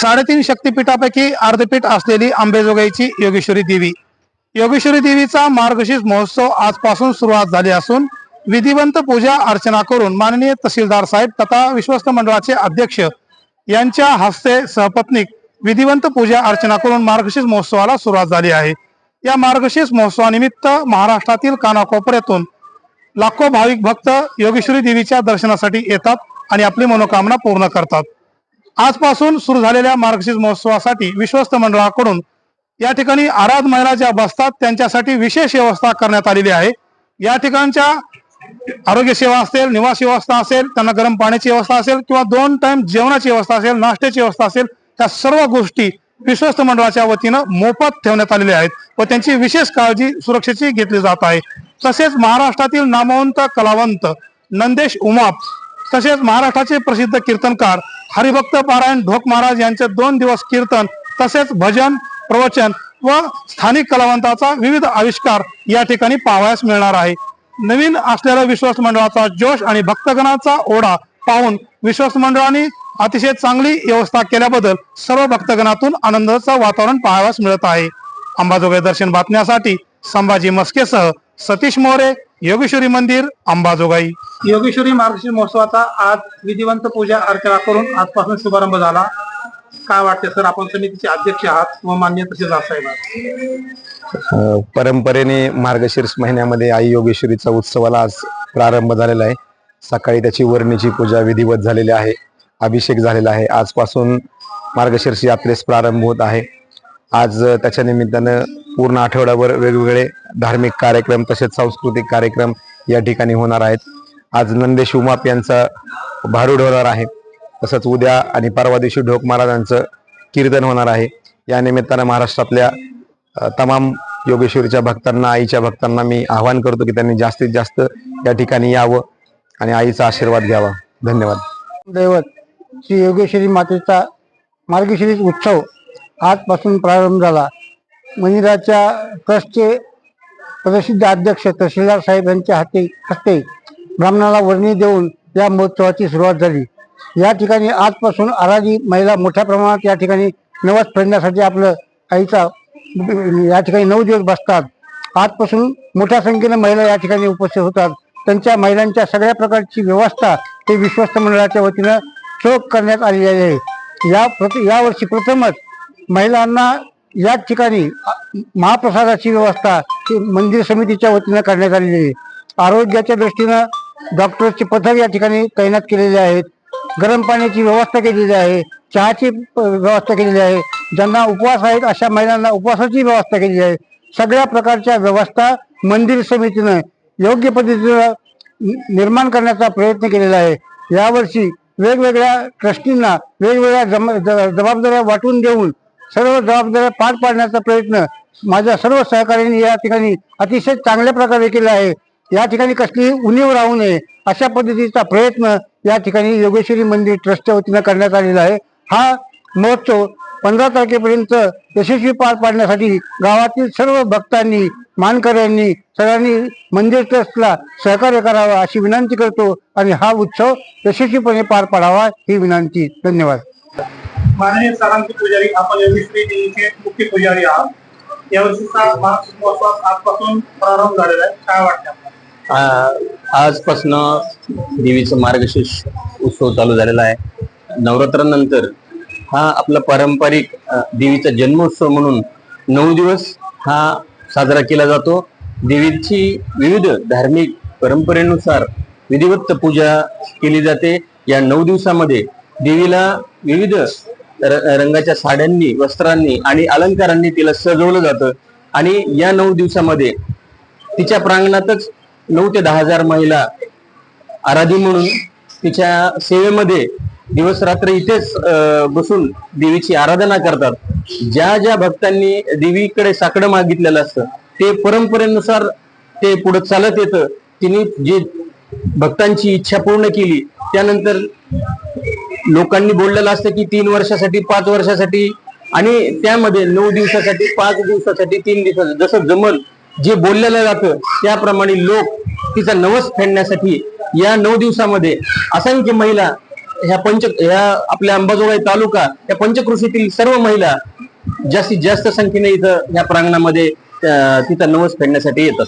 साडेतीन शक्तिपीठापैकी अर्धपीठ असलेली आंबेजोगाईची योगेश्वरी देवी. योगेश्वरी देवीचा मार्गशीर्ष महोत्सव आजपासून सुरुवात झाली असून विधिवंत पूजा अर्चना करून माननीय तहसीलदार साहेब तथा विश्वस्त मंडळाचे अध्यक्ष यांच्या हस्ते सहपत्नीक विधिवंत पूजा अर्चना करून मार्गशीर्ष महोत्सवाला सुरुवात झाली आहे. या मार्गशीर्ष महोत्सवानिमित्त महाराष्ट्रातील कानाकोपऱ्यातून लाखो भाविक भक्त योगेश्वरी देवीच्या दर्शनासाठी येतात आणि आपली मनोकामना पूर्ण करतात. आजपासून सुरू झालेल्या मार्गशीर्ष महोत्सवासाठी विश्वस्त मंडळाकडून या ठिकाणी आराध महिला ज्या बसतात. त्यांच्यासाठी विशेष व्यवस्था करण्यात आलेली आहे. या ठिकाणच्या आरोग्य सेवा असेल निवास व्यवस्था असेल त्यांना गरम पाण्याची व्यवस्था असेल किंवा दोन टाइम जेवणाची व्यवस्था असेल नाश्त्याची व्यवस्था असेल त्या सर्व गोष्टी विश्वस्त मंडळाच्या वतीनं मोफत ठेवण्यात आलेल्या आहेत व त्यांची विशेष काळजी सुरक्षेची घेतली जात आहे. तसेच महाराष्ट्रातील नामवंत कलावंत नंदेश उमाप तसेच महाराष्ट्राचे प्रसिद्ध कीर्तनकार हरिभक्त पारायण ढोक महाराज यांचे दोन दिवस कीर्तन तसेच भजन प्रवचन व स्थानिक कलावंताचा विविध आविष्कार या ठिकाणी पाहावयास मिळणार आहे. नवीन असलेल्या विश्वास मंडळाचा जोश आणि भक्तगणाचा ओढा पाहून विश्वास मंडळाने अतिशय चांगली व्यवस्था केल्याबद्दल सर्व भक्तगणातून आनंदाचं वातावरण पाहावयास मिळत आहे. अंबाजोगाई दर्शन बातम्यासाठी संभाजी मस्केसह सतीश मोरे योगेश्वरी मंदिर अंबाजोगाई. योगेश्वरी मार्गशीर्ष महोत्सवाचा आज विधिवंत पूजा अर्चना करून आजपासून शुभारंभ झाला. काय वाटते सर? आपण समितीचे अध्यक्ष आहात व मान्य तहसीलदार साहेब आहात. अ, परंपरेने मार्गशीर्ष महिन्यामध्ये आई योगेश्वरीचा उत्सवाला आज प्रारंभ झालेला आहे. सकाळी त्याची वर्णीची पूजा विधिवत झालेली आहे. अभिषेक झालेला आहे. आजपासून मार्गशीर्ष यात्रेस प्रारंभ होत आहे. आज त्याच्या निमित्तानं पूर्ण आठवड्याभर वेगवेगळे धार्मिक कार्यक्रम तसेच सांस्कृतिक कार्यक्रम या ठिकाणी होणार आहेत. आज नंदेश उमाप यांचा भारूड होणार आहे. तसंच उद्या आणि परवा दिवशी ढोक महाराजांचं कीर्तन होणार आहे. या निमित्तानं महाराष्ट्रातल्या तमाम योगेश्वरीच्या भक्तांना आईच्या भक्तांना मी आवाहन करतो की त्यांनी जास्तीत जास्त या ठिकाणी यावं आणि आईचा आशीर्वाद घ्यावा. धन्यवाद. दैवत श्री योगेश्वरी मातेचा मार्गशीर्ष उत्सव आजपासून प्रारंभ झाला. मंदिराच्या ट्रस्टचे प्रसिद्ध अध्यक्ष तहसीलदार साहेब यांच्या हाती हस्ते ब्राह्मणाला वर्णी देऊन या महोत्सवाची सुरुवात झाली. या ठिकाणी आजपासून आराधी महिला मोठ्या प्रमाणात या ठिकाणी नवस फेडण्यासाठी आपलं आईचा या ठिकाणी नऊ दिवस बसतात. आजपासून मोठ्या संख्येने महिला या ठिकाणी उपस्थित होतात. त्यांच्या महिलांच्या सगळ्या प्रकारची व्यवस्था ते विश्वस्त मंडळाच्या वतीनं चोख करण्यात आलेली आहे. या प्रत यावर्षी प्रथमच महिलांना या ठिकाणी महाप्रसादाची व्यवस्था मंदिर समितीच्या वतीनं करण्यात आलेली आहे. आरोग्याच्या दृष्टीनं डॉक्टर्सचे पथक या ठिकाणी तैनात केलेले आहेत. गरम पाण्याची व्यवस्था केलेली आहे. चहाची प- व्यवस्था केलेली आहे. ज्यांना उपवास आहेत अशा महिलांना उपवासाची व्यवस्था केलेली आहे. सगळ्या प्रकारच्या व्यवस्था मंदिर समितीनं योग्य पद्धतीनं निर्माण करण्याचा प्रयत्न केलेला आहे. यावर्षी वेगवेगळ्या ट्रस्टींना वेगवेगळ्या जम ज- जबाबदाऱ्या वाटून देऊन सर्व जबाबदाऱ्या पार पाडण्याचा प्रयत्न माझ्या सर्व सहकार्यांनी या ठिकाणी अतिशय चांगल्या प्रकारे केला आहे. या ठिकाणी कसलीही उणीव राहू नये अशा पद्धतीचा प्रयत्न या ठिकाणी योगेश्वरी मंदिर ट्रस्टच्या वतीनं करण्यात आलेला आहे. हा महोत्सव पंधरा तारखेपर्यंत यशस्वी पार पाडण्यासाठी गावातील सर्व भक्तांनी मानकऱ्यांनी सगळ्यांनी मंदिर ट्रस्टला सहकार्य करावा अशी विनंती करतो आणि हा उत्सव यशस्वीपणे पार पाडावा ही विनंती. धन्यवाद. माननीय सारांची पुजारी आपण योगेश्वरी देवीचे मुख्य पुजारी आहात. यावर्षीचा मार्गशीर्ष आजपासून प्रारंभ झालेला आहे. काय वाटतं आपल्याला? आजपासनं देवीचं मार्गशीर्ष उत्सव चालू झालेला आहे. नवरात्रानंतर हा आपला पारंपरिक देवीचा जन्मोत्सव म्हणून नऊ दिवस हा साजरा केला जातो. देवीची विविध धार्मिक परंपरेनुसार विधिवत पूजा केली जाते. या नऊ दिवसामध्ये देवीला विविध रंगाच्या साड्यांनी वस्त्रांनी आणि अलंकारांनी तिला सजवलं जातं. आणि या नऊ दिवसामध्ये तिच्या प्रांगणातच नऊ ते दहा हजार महिला आराधी म्हणून तिच्या सेवेमध्ये दिवस रात्र इथेच बसून देवीची आराधना करतात. ज्या ज्या भक्तांनी देवीकडे साकडं मागितलेलं असतं ते परंपरेनुसार ते पुढे चालत येतं. तिने जे भक्तांची इच्छा पूर्ण केली त्यानंतर लोकांनी बोललेलं असतं की तीन वर्षासाठी पाच वर्षासाठी आणि त्यामध्ये नऊ दिवसासाठी पाच दिवसासाठी तीन दिवसासाठी. जसं जमल जे बोललेलं जातं त्याप्रमाणे लोक तिचा नवस फेडण्यासाठी या नऊ दिवसामध्ये असंख्य महिला ह्या पंच ह्या आपल्या अंबाजोगाई तालुका या पंचकृषीतील सर्व महिला जास्तीत जास्त संख्येने इथं या प्रांगणामध्ये तिचा नवस फेडण्यासाठी येतात.